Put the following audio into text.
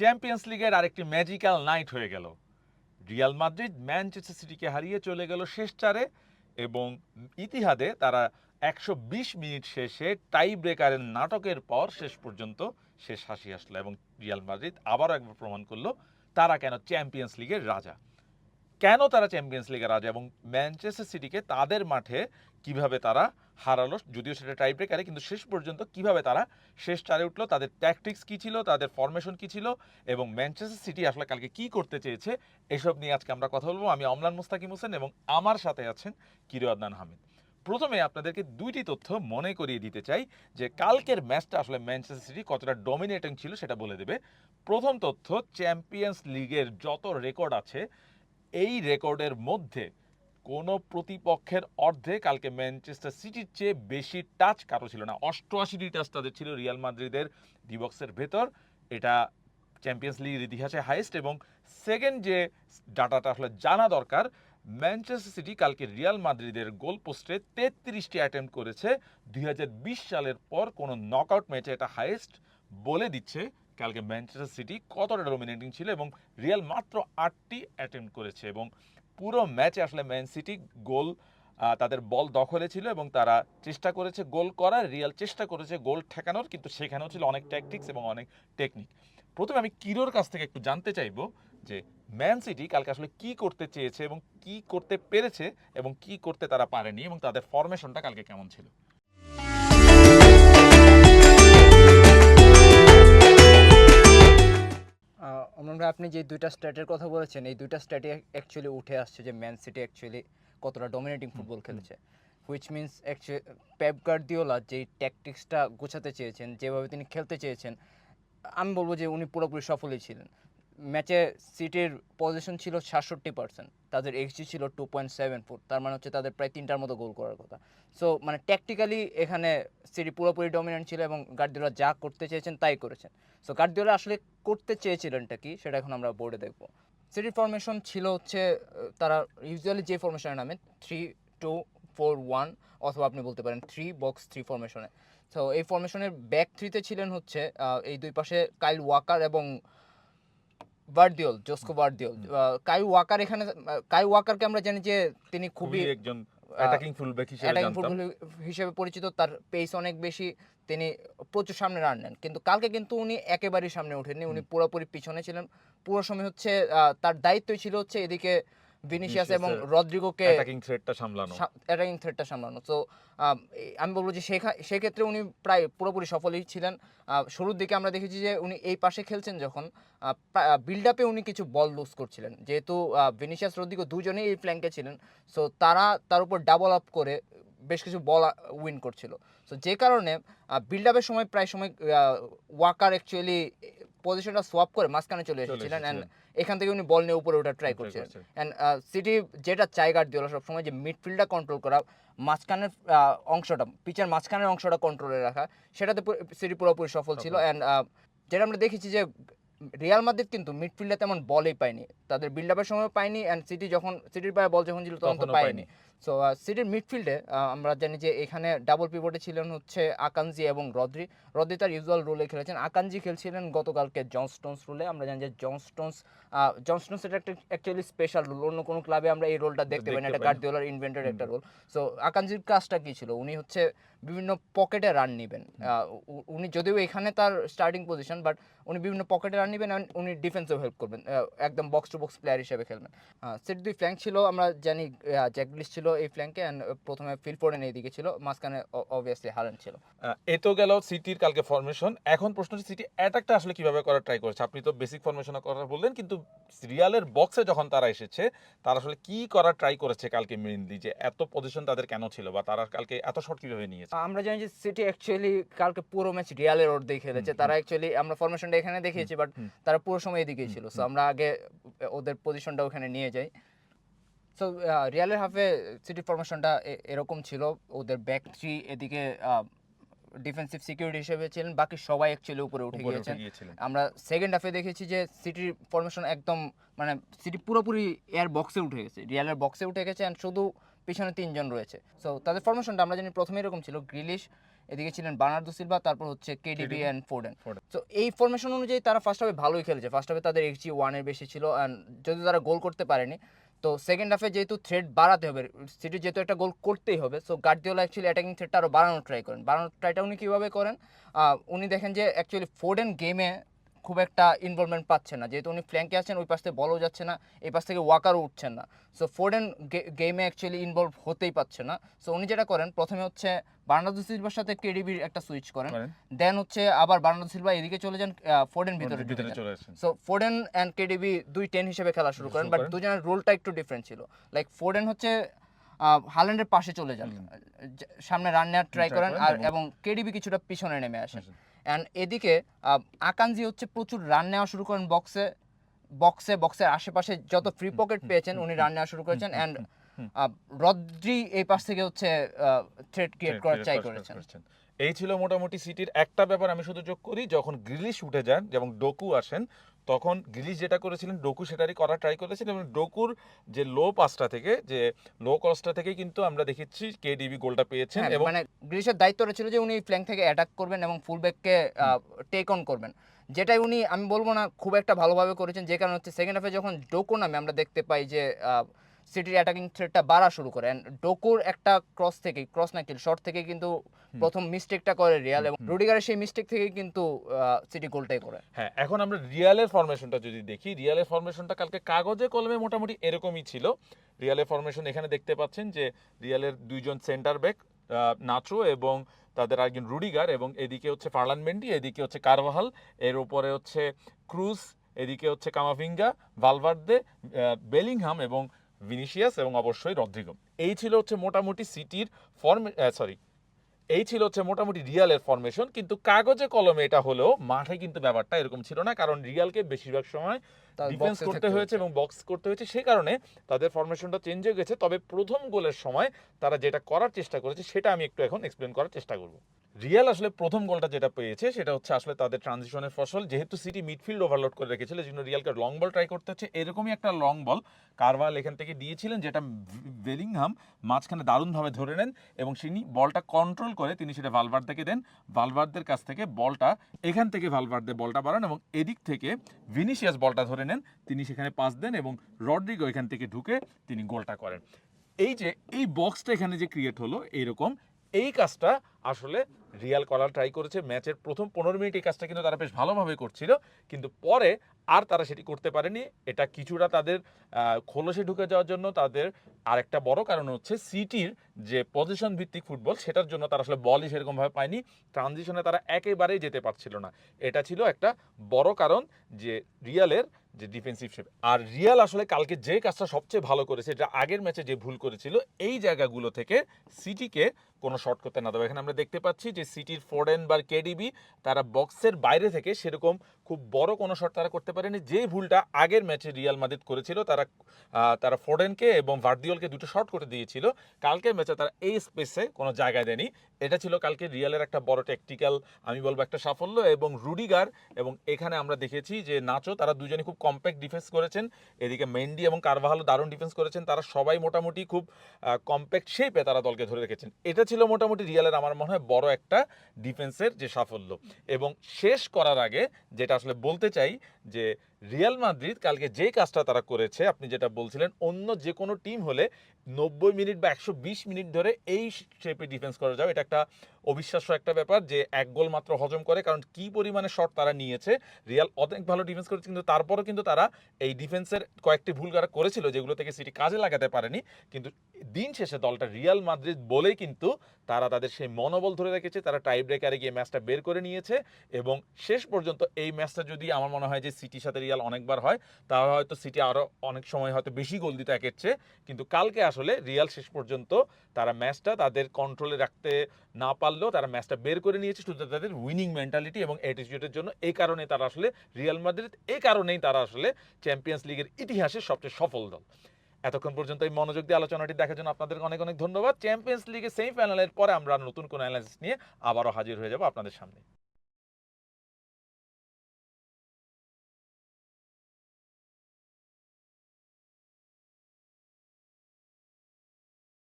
Champions লিগের আরেকটি magical night হয়ে গেল। রিয়াল মাদ্রিদ ম্যানচেস্টার সিটিকে হারিয়ে চলে গেল শেষ চারে এবং ইতিহাদে তারা একশো বিশ মিনিট শেষে টাই ব্রেকারের নাটকের পর শেষ পর্যন্ত শেষ হাসি আসলো এবং রিয়াল মাদ্রিদ আবারও একবার প্রমাণ করল তারা কেন চ্যাম্পিয়ন্স লিগের রাজা। কেন তারা চ্যাম্পিয়ন্স লিগের রাজা এবং ম্যানচেস্টার সিটিকে তাদের মাঠে কীভাবে তারা হারালো, যদিও সেটা টাই ব্রেকারে কিন্তু শেষ পর্যন্ত কীভাবে তারা শেষ চারে উঠল, তাদের ট্যাকটিক্স কী ছিল, তাদের ফরমেশন কী ছিল এবং ম্যানচেস্টার সিটি আসলে কালকে কি করতে চেয়েছে, এসব নিয়ে আজকে আমরা কথা বলব। আমি অমলান মুস্তাকিম হোসেন এবং আমার সাথে আছেন কিরো আদনান হামিদ। প্রথমে আপনাদেরকে দুইটি তথ্য মনে করিয়ে দিতে চাই, যে কালকের ম্যাচটা আসলে ম্যানচেস্টার সিটি কতটা ডমিনেটিং ছিল সেটা বলে দেবে। প্রথম তথ্য চ্যাম্পিয়ন্স লিগের যত রেকর্ড আছে, এই রেকর্ডের মধ্যে কোনো প্রতিপক্ষের অর্ধে কালকে ম্যানচেস্টার সিটির চেয়ে বেশি টাচ কারও ছিল না। অষ্টআশিটি টাচ তাদের ছিল রিয়াল মাদ্রিদের ডিবক্সের ভেতর। এটা চ্যাম্পিয়ন্স লিগের ইতিহাসে হাইস্ট এবং সেকেন্ড যে ডাটাটা আসলে জানা দরকার ম্যানচেস্টার সিটি কালকে রিয়াল মাদ্রিদের গোল পোস্টে তেত্রিশটি অ্যাটেম্প করেছে। দুই হাজার বিশ সালের পর কোনো নকআউট ম্যাচে এটা হাইয়েস্ট বলে দিচ্ছে। কালকে ম্যানচেস্টার সিটি কতটা ডমিনেটিং ছিল এবং রিয়াল মাত্র আটটি অ্যাটেম্প করেছে এবং পুরো ম্যাচে আসলে ম্যান সিটি গোল তাদের বল দখলে ছিল এবং তারা চেষ্টা করেছে গোল করার, রিয়াল চেষ্টা করেছে গোল ঠেকানোর, কিন্তু সেখানেও ছিল অনেক ট্যাকটিক্স এবং অনেক টেকনিক প্রথমে আমি কিরোর কাছ থেকে একটু জানতে চাইব যে ম্যান সিটি কালকে আসলে কি করতে চেয়েছে এবং কি করতে পেরেছে এবং কি করতে তারা পারেনি এবং তাদের ফরমেশনটা কালকে কেমন ছিল? ভাই আপনি যে দুইটা স্ট্যাটের কথা বলেছেন এই দুইটা স্ট্যাটে অ্যাকচুয়ালি উঠে আসছে যে ম্যান সিটি অ্যাকচুয়ালি কতটা ডমিনেটিং ফুটবল খেলেছে। Which means actually Pep Guardiola যেই ট্যাকটিক্সটা গোছাতে চেয়েছেন যেভাবে তিনি খেলতে চেয়েছেন আমি বলব যে উনি পুরোপুরি সফলই ছিলেন। ম্যাচে সিটির পজিশন ছিল সাতষট্টি পার্সেন্ট তাদের এক্সজি ছিল টু পয়েন্ট সেভেন ফোর তার মানে হচ্ছে তাদের প্রায় তিনটার মতো গোল করার কথা। সো মানে ট্যাকটিক্যালি এখানে সিটি পুরোপুরি ডমিনেন্ট ছিল এবং গার্দিওলা যা করতে চেয়েছেন তাই করেছেন। সো গার্দিওলা আসলে করতে চেয়েছিলেনটা কি সেটা এখন আমরা বোর্ডে দেখব। সিটির ফরমেশন ছিল হচ্ছে তারা ইউজুয়ালি যে ফরমেশনের নামে থ্রি টু ফোর ওয়ান অথবা আপনি বলতে পারেন থ্রি বক্স থ্রি ফরমেশনে তো এই ফরমেশনের ব্যাক থ্রিতে ছিলেন হচ্ছে এই দুই পাশে কাইল ওয়াকার এবং ভার্দিওল জোস্কো ভার্দিওল কাই ওয়াকার এখানে কাই ওয়াকারকে আমরা জানি যে তিনি খুবই একজন অ্যাটাকিং ফুলব্যাক হিসেবে অ্যাটাকিং ফুলব্যাক হিসেবে পরিচিত তার পেস অনেক বেশি তিনি প্রচুর সামনে রান নেন। কিন্তু কালকে কিন্তু উনি একেবারেই সামনে ওঠেননি উনি পুরোপুরি পিছনে ছিলেন। পুরো সময় হচ্ছে তার দায়িত্বই ছিল হচ্ছে এদিকে ভিনিসিয়াস এবং রদ্রিগোকে অ্যাটাকিং থ্রেডটা সামলানো। অ্যাটাকিং থ্রেডটা সামলানো। তো আমি বলব যে সেখা সেক্ষেত্রে উনি প্রায় পুরোপুরি সফলই ছিলেন। শুরুর দিকে আমরা দেখেছি যে উনি এই পাশে খেলছেন যখন বিল্ড আপে উনি কিছু বল লুজ করছিলেন। যেহেতু ভিনিসিয়াস রদ্রিগো দুজনেই এই ফ্ল্যাঙ্কে ছিলেন সো তারা তার উপর ডাবল আপ করে বেশ কিছু বল উইন করছিল। সো যে কারণে বিল্ড আপের সময় প্রায় সময় ওয়াকার অ্যাকচুয়ালি পজিশনটা সোয়াপ করে মাঝখানে চলে এসেছিলেন অ্যান্ড এখান থেকে উনি বল নিয়ে উপরে ওঠা ট্রাই করছিলেন অ্যান্ড সিটি যেটা চাই গার্দিওলা সবসময় যে মিডফিল্ডটা কন্ট্রোল করা মাঝখানের অংশটা পিচের মাঝখানের অংশটা কন্ট্রোলে রাখা সেটাতে সিটি পুরোপুরি সফল ছিল। অ্যান্ড যেটা আমরা দেখেছি যে রিয়াল মাদ্রিদ কিন্তু মিডফিল্ডে তেমন বলই পায়নি। তাদের বিল্ড আপের সময় পায়নি অ্যান্ড সিটি যখন সিটির পায়ে বল যখন ছিল তখন তো পায়নি। সো সিটির মিডফিল্ডে আমরা জানি যে এখানে ডাবল পিভটে ছিলেন হচ্ছে আকানজি এবং রদ্রি। রদ্রি তার ইউজুয়াল রোলে খেলেছেন। আকাঞ্জি খেলছিলেন গতকালকে জন স্টোনস রোলে আমরা জানি যে জন স্টোনস জন স্টোনস এটা একটা অ্যাকচুয়ালি স্পেশাল রোল অন্য কোনো ক্লাবে আমরা এই রোলটা দেখতে পাই না। এটা। গার্দিওলার ইনভেন্টেড একটা রোল সো আকাঞ্জির কাজটা কী ছিল? উনি হচ্ছে বিভিন্ন পকেটে রান নেবেন। উনি যদিও এখানে তার স্টার্টিং পজিশন বাট উনি বিভিন্ন পকেটে রান নেবেন উনি ডিফেন্সেও হেল্প করবেন। একদম বক্স টু বক্স প্লেয়ার হিসেবে খেলবেন। সেট দুই ফ্ল্যাঙ্ক ছিল আমরা জানি জ্যাকলিস ছিল এই ফ্ল্যাঙ্কে অ্যান্ড প্রথমে ফিল ফোর্ডেন এইদিকে ছিল মাঝখানে অবভিয়াসলি হারেন ছিল। এ তো গেল সিটির কালকে ফরমেশন এখন প্রশ্ন হচ্ছে সিটি অ্যাটাকটা আসলে কীভাবে করার ট্রাই করেছে? আপনি তো বেসিক ফরমেশন করার বললেন কিন্তু রিয়ালের বক্সে যখন তারা এসেছে তারা আসলে কি করার ট্রাই করেছে কালকে মেইনলি যে এত পজিশন তাদের কেন ছিল বা তারা কালকে এত শট কীভাবে নিয়েছে? আমরা জানি যে সিটি অ্যাকচুয়ালি কালকে পুরো ম্যাচ রিয়ালের অর্ধেক খেলেছে তারা অ্যাকচুয়ালি আমরা ফরমেশনটা এখানে দেখিয়েছি বাট তারা পুরো সময় এদিকেই ছিল। সো আমরা আগে ওদের পজিশনটা ওখানে নিয়ে যাই। সো রিয়ালের হাফে সিটি ফরমেশনটা এরকম ছিল। ওদের ব্যাক থ্রি এদিকে ডিফেন্সিভ সিকিউরিটি হিসেবে ছিলেন। বাকি সবাই অ্যাকচুয়ালি উপরে উঠে উপরে উঠে গিয়েছেন। আমরা সেকেন্ড হাফে দেখেছি যে সিটির ফরমেশন একদম মানে সিটি পুরোপুরি এয়ার বক্সে উঠে গেছে। রিয়ালের বক্সে উঠে গেছে অ্যান্ড শুধু পিছনে তিনজন রয়েছে। সো তাদের ফরমেশনটা আমরা জানি প্রথমে এরকম ছিল। গ্রিলিশ এদিকে ছিলেন বার্নার্দো সিলভা তারপর হচ্ছে কেডিবি অ্যান্ড ফোর্ডেন। তো এই ফরমেশন অনুযায়ী তারা ফার্স্ট হাফে ভালোই খেলেছে। ফার্স্ট হাফে তাদের এক্সজি ওয়ানের বেশি ছিল অ্যান্ড যদি তারা গোল করতে পারেনি তো সেকেন্ড হাফে যেহেতু থ্রেড বাড়াতে হবে সিটি যেহেতু একটা গোল করতেই হবে সো গার্দিওলা অ্যাকচুয়ালি অ্যাটাকিং থ্রেডটা আরও বাড়ানোর ট্রাই করেন। বাড়ানোর ট্রাইটা উনি কীভাবে করেন? উনি দেখেন যে অ্যাকচুয়ালি ফোর্ডেন গেমে খুব একটা ইনভলভমেন্ট পাচ্ছে না। যেহেতু উনি ফ্ল্যাঙ্কে আছেন ওই পাশ থেকে বলও যাচ্ছে না এই পাশ থেকে ওয়াকারও উঠছেন না। সো ফোর্ডেন গেমে অ্যাকচুয়ালি ইনভলভ হতেই পারছে না। সো উনি যেটা করেন প্রথমে হচ্ছে বার্নার্দো সিলভার সাথে কেডিবির একটা সুইচ করেন। দেন হচ্ছে আবার বার্নার্দো সিলভা এদিকে চলে যান ফোর্ডেন ভিতরে ভিতরে চলে আসেন। সো ফোর্ডেন অ্যান্ড কেডিবি দুই টেন হিসেবে খেলা শুরু করেন বাট। দুজনের রোলটা একটু ডিফারেন্ট ছিল। লাইক ফোর্ডেন হচ্ছে হাল্যান্ডের পাশে চলে যান। সামনে রান নেওয়ার ট্রাই করেন আর এবং- কেডিবি কিছুটা পিছনে নেমে আসেন। অ্যান্ড এদিকে আকাঞ্জি আকানজি হচ্ছে প্রচুর রান নেওয়া শুরু করেন বক্সে বক্সে বক্সের আশেপাশে যত ফ্রি পকেট পেয়েছেন উনি রান নেওয়া শুরু করেছেন অ্যান্ড রদ্রি এই পাশ থেকে হচ্ছে থ্রেড ক্রিয়েট করার চাই ট্রাই করেছেন। এই ছিল মোটামুটি সিটির একটা ব্যাপার আমি শুধু যোগ করি যখন গ্রিলিশ উঠে যান যেমন ডোকু আসেন তখন গিলিস যেটা করেছিলেন ডোকু সেটারই করার ট্রাই করেছিলেন এবং ডোকুর যে লো পাসটা থেকে যে লো কস্টটা থেকে কিন্তু আমরা দেখেছি কে ডিবি গোলটা পেয়েছেন হ্যাঁ, এবং মানে গ্রিসের দায়িত্ব ছিল যে উনি ফ্ল্যাঙ্ক থেকে অ্যাটাক করবেন এবং ফুল ব্যাককে টেক অন করবেন। যেটাই উনি আমি বলব না খুব একটা ভালোভাবে করেছেন যে কারণে হচ্ছে সেকেন্ড হাফে যখন ডোকো নামে আমরা দেখতে পাই যে সিটির অ্যাটাকিং থ্রেডটা বাড়া শুরু করে। অ্যান্ড ডোকোর একটা ক্রস থেকে ক্রস না কিল শর্ট থেকে কিন্তু প্রথম মিস্টেকটা করে রিয়াল এবং রুডিগারের সেই মিস্টেক থেকে কিন্তু সিটি গোলটাই করে। হ্যাঁ এখন আমরা রিয়ালের ফরমেশনটা যদি দেখি রিয়ালের ফরমেশনটা কালকে কাগজে কলমে মোটামুটি এরকমই ছিল। রিয়ালের ফরমেশন এখানে দেখতে পাচ্ছেন যে রিয়ালের দুইজন সেন্টার ব্যাক নাচো এবং তাদের একজন রুডিগার এবং এদিকে হচ্ছে ফার্লান মেন্ডি এদিকে হচ্ছে কারভাহাল এর উপরে হচ্ছে ক্রুজ এদিকে হচ্ছে কামাভিঙ্গা ভালভার্দে বেলিংহাম এবং ভিনিসিয়াস এবং অবশ্যই রদ্রিগো। এই ছিল হচ্ছে মোটামুটি সিটির ফর্মে সরি এই ছিল হচ্ছে মোটামুটি রিয়ালের ফরমেশন কিন্তু কাগজে কলমে এটা হলেও মাঠে কিন্তু ব্যাপারটা এরকম ছিল না কারণ রিয়ালকে বেশিরভাগ সময় ডিফেন্স করতে হয়েছে এবং বক্স করতে হয়েছে সেই কারণে তাদের ফরমেশনটা চেঞ্জ হয়ে গেছে। তবে প্রথম গোলের সময় তারা যেটা করার চেষ্টা করেছে সেটা আমি একটু এখন এক্সপ্লেন করার চেষ্টা করব। রিয়াল আসলে প্রথম গোলটা যেটা পেয়েছে, সেটা হচ্ছে আসলে তাদের ট্রানজিশনের ফসল। যেহেতু সিটি মিডফিল্ড ওভারলোড করে রেখেছিল জন্য রিয়ালকে লং বল ট্রাই করতে হচ্ছে। এরকমই একটা লং বল কারভাল এখান থেকে দিয়েছিলেন, যেটা বেলিংহাম মাঝখানে দারুণভাবে ধরে নেন এবং তিনি বলটা কন্ট্রোল করে তিনি সেটা ভালভার্দেকে দেন। ভালভার্দের কাছ থেকে বলটা, এখান থেকে ভালভার্দে বলটা বাড়ান এবং এদিক থেকে ভিনিসিয়াস বলটা ধরে নেন। তিনি সেখানে পাস দেন এবং রড্রিগো এখান থেকে ঢুকে তিনি গোলটা করেন। এই যে, এই বক্সটা এখানে যে ক্রিয়েট হলো এইরকম এই কাজটা আসলে রিয়াল করার ট্রাই করেছে। ম্যাচের প্রথম পনেরো মিনিট এই কাজটা কিন্তু তারা বেশ ভালোভাবে করছিল। কিন্তু পরে আর তারা সেটি করতে পারেনি। এটা কিছুটা তাদের খোলসে ঢুকে যাওয়ার জন্য তাদের আরেকটা বড় কারণ হচ্ছে সিটির যে পজিশন ভিত্তিক ফুটবল সেটার জন্য তারা আসলে বলই সেরকমভাবে পায়নি। ট্রানজিশনে তারা একেবারেই যেতে পারছিল না। এটা ছিল একটা বড় কারণ যে রিয়ালের যে ডিফেন্সিভ শেপ আর রিয়াল আসলে কালকে যে কাজটা সবচেয়ে ভালো করেছে, এটা আগের ম্যাচে যে ভুল করেছিল, এই জায়গাগুলো থেকে সিটিকে কোনো শর্ট করতে না দেবে এখানে আমরা দেখতে পাচ্ছি যে সিটির ফোর্ডেন বা কেডিবি তারা বক্সের বাইরে থেকে সেরকম খুব বড় কোনো শট তারা করতে পারেনি। যে ভুলটা আগের ম্যাচে রিয়াল মাদ্রিদ করেছিল, তারা তারা ফোর্ডেনকে এবং ভার্দিওলকে দুটো শট করে দিয়েছিল। কালকের ম্যাচে তারা এই স্পেসে কোনো জায়গা দেয়নি। এটা ছিল কালকে রিয়ালের একটা বড় টেকটিক্যাল আমি বলব একটা সাফল্য এবং রুডিগার এবং এখানে আমরা দেখেছি যে নাচো, তারা দুজনে খুব কম্প্যাক্ট ডিফেন্স করেছেন। এদিকে মেন্ডি এবং কারভালো দারুণ ডিফেন্স করেছেন। তারা সবাই মোটামুটি খুব কম্প্যাক্ট শেপে তারা দলকে ধরে রেখেছেন। এটা ছিল মোটামুটি রিয়ালের আমার মনে হয় বড় একটা ডিফেন্সের যে সাফল্য। এবং শেষ করার আগে যেটা আসলে বলতে চাই যে রিয়াল মাদ্রিদ কালকে যে কাজটা তারা করেছে, আপনি যেটা বলছিলেন, অন্য যে কোনো টিম হলে নব্বই মিনিট বা একশো বিশ মিনিট ধরে এই শেপে ডিফেন্স করা যাবে। এটা একটা অবিশ্বাস্য একটা ব্যাপার যে এক গোল মাত্র হজম করে, কারণ কি পরিমাণে শট তারা নিয়েছে, রিয়াল অনেক ভালো ডিফেন্স করেছে, কিন্তু তারপরও কিন্তু তারা এই ডিফেন্সের কয়েকটি ভুল করা করেছিল, যেগুলো থেকে সিটি কাজে লাগাতে পারেনি। কিন্তু দিন শেষে দলটা রিয়াল মাদ্রিদ বলেই কিন্তু তারা তাদের সেই মনোবল ধরে রেখেছে, তারা টাই ব্রেকারে গিয়ে ম্যাচটা বের করে নিয়েছে এবং শেষ পর্যন্ত এই ম্যাচটা যদি আমার মনে হয় যে সিটির সাথে রিয়াল অনেকবার হয় তাহলে হয়তো সিটি আরও অনেক সময় হয়তো বেশি গোল দিতে একের চেয়ে কিন্তু কালকে আসলে রিয়াল শেষ পর্যন্ত তারা ম্যাচটা তাদের কন্ট্রোলে রাখতে না পারলেও তারা ম্যাচটা বের করে নিয়েছে, শুধু তাদের উইনিং মেন্টালিটি এবং অ্যাটিটিউডের জন্য। এই কারণে তারা আসলে রিয়াল মাদ্রিদ এই কারণেই তারা আসলে চ্যাম্পিয়ন্স লিগের ইতিহাসে সবচেয়ে সফল দল। এতক্ষণ পর্যন্ত এই মনোযোগ দিয়ে আলোচনাটি দেখার জন্য আপনাদের অনেক অনেক ধন্যবাদ। চ্যাম্পিয়ন্স লিগের সেমিফাইনালের পরে আমরা নতুন কোনো অ্যানালাইসিস নিয়ে আবারও হাজির হয়ে যাব আপনাদের সামনে।